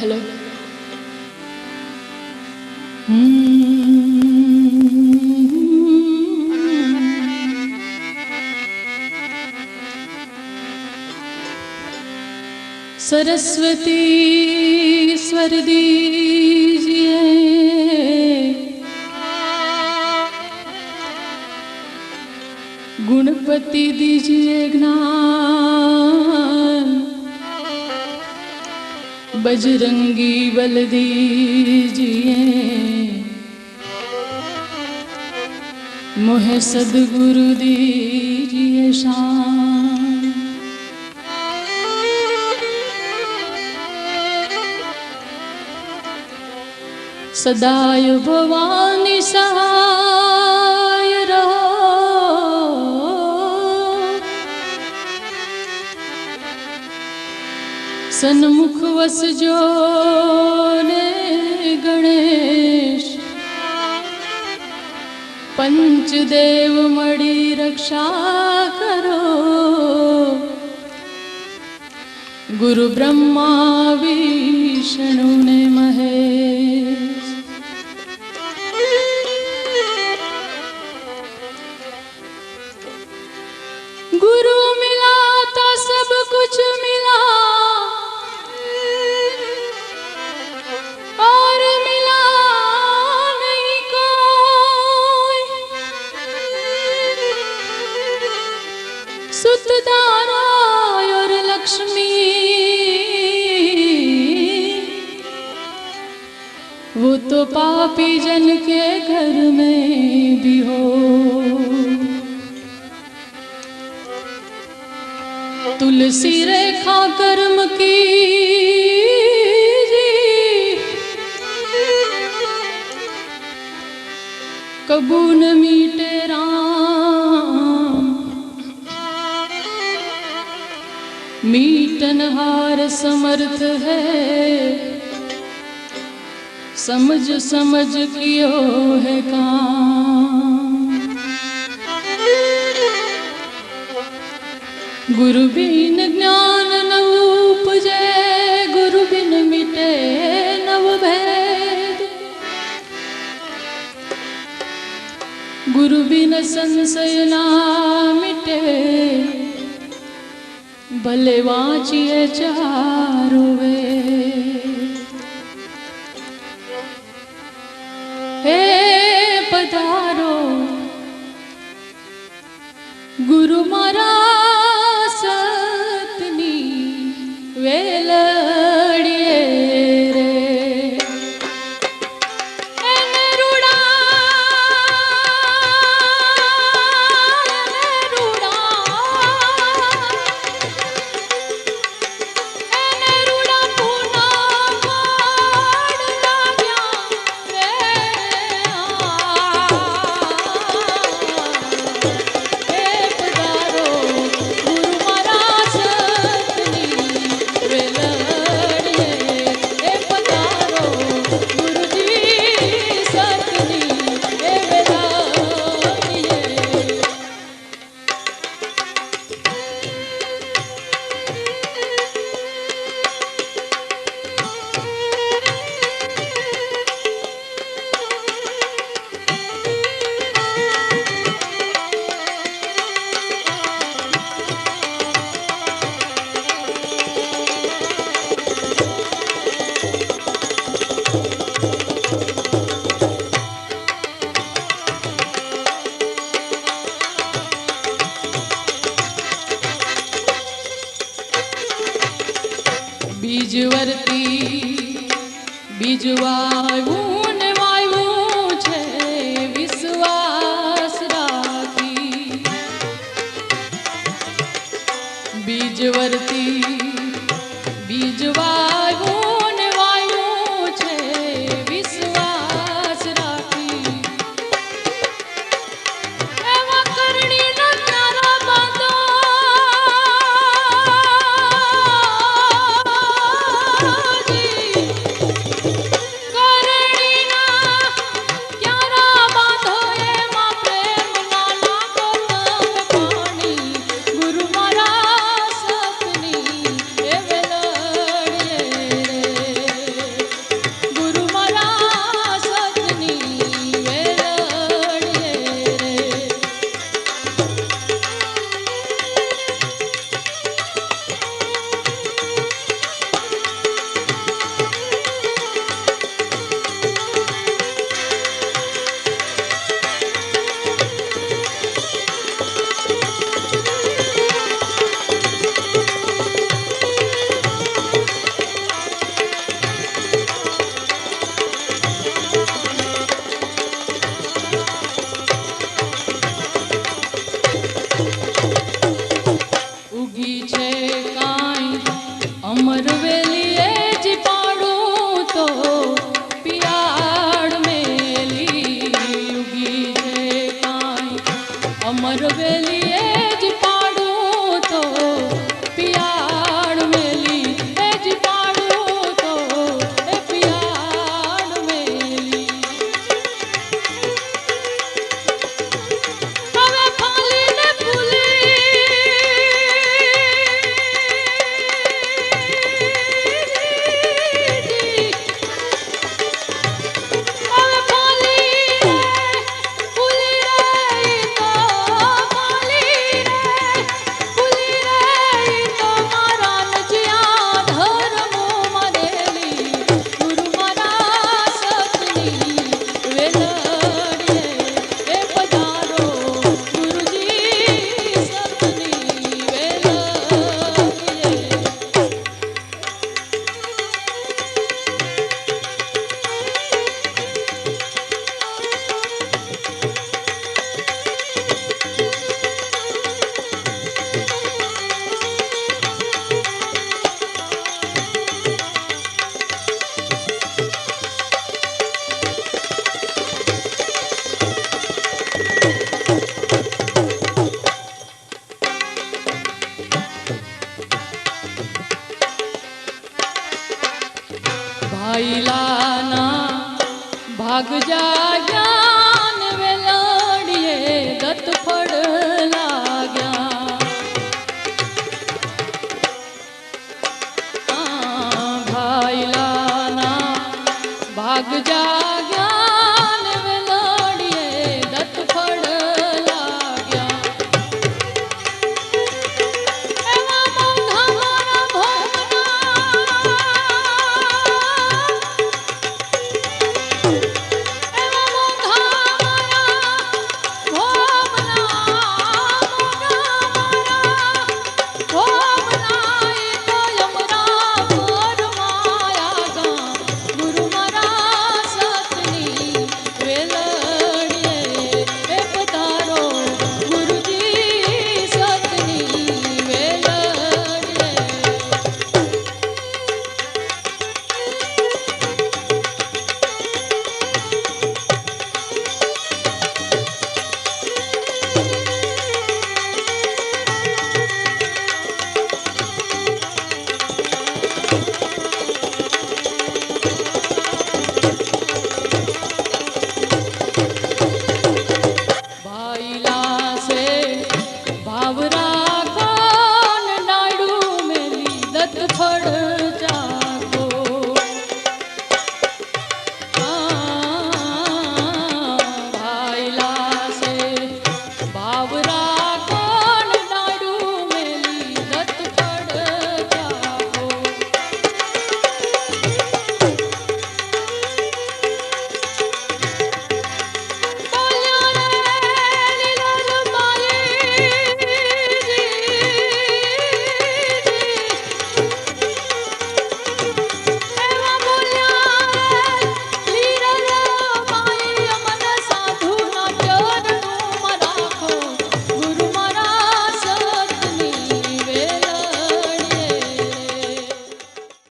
Hello. Saraswati સ્વરદીજીએ ગુણપતિ દીજીએ જ્ઞાન બજરંગી બલદીજીએ મોહે સદગુરુ દીજીએ શાન સદાય ભવાની સહાય सन्मुख वसो ने गणेश। पञ्चदेव मणि रक्षा करो। गुरु ब्रह्मा विष्णु ने महे गुरु लक्ष्मी। वो तो पापी जन के घर में भी हो। तुलसी रेखा कर्म की कबू न मीटे हार समर्थ है। समझ समझ कियो है काम। गुरु बिन ज्ञान न उपजे, गुरु बिन मिटे नव भेद। गुरु बिन संशय ना मिटे। ભલે વાંચીએ ચારુવે. હે પધારો ગુરુ મારા നെഞ്ചുവരു અમર વેલીએ જ પાડો તો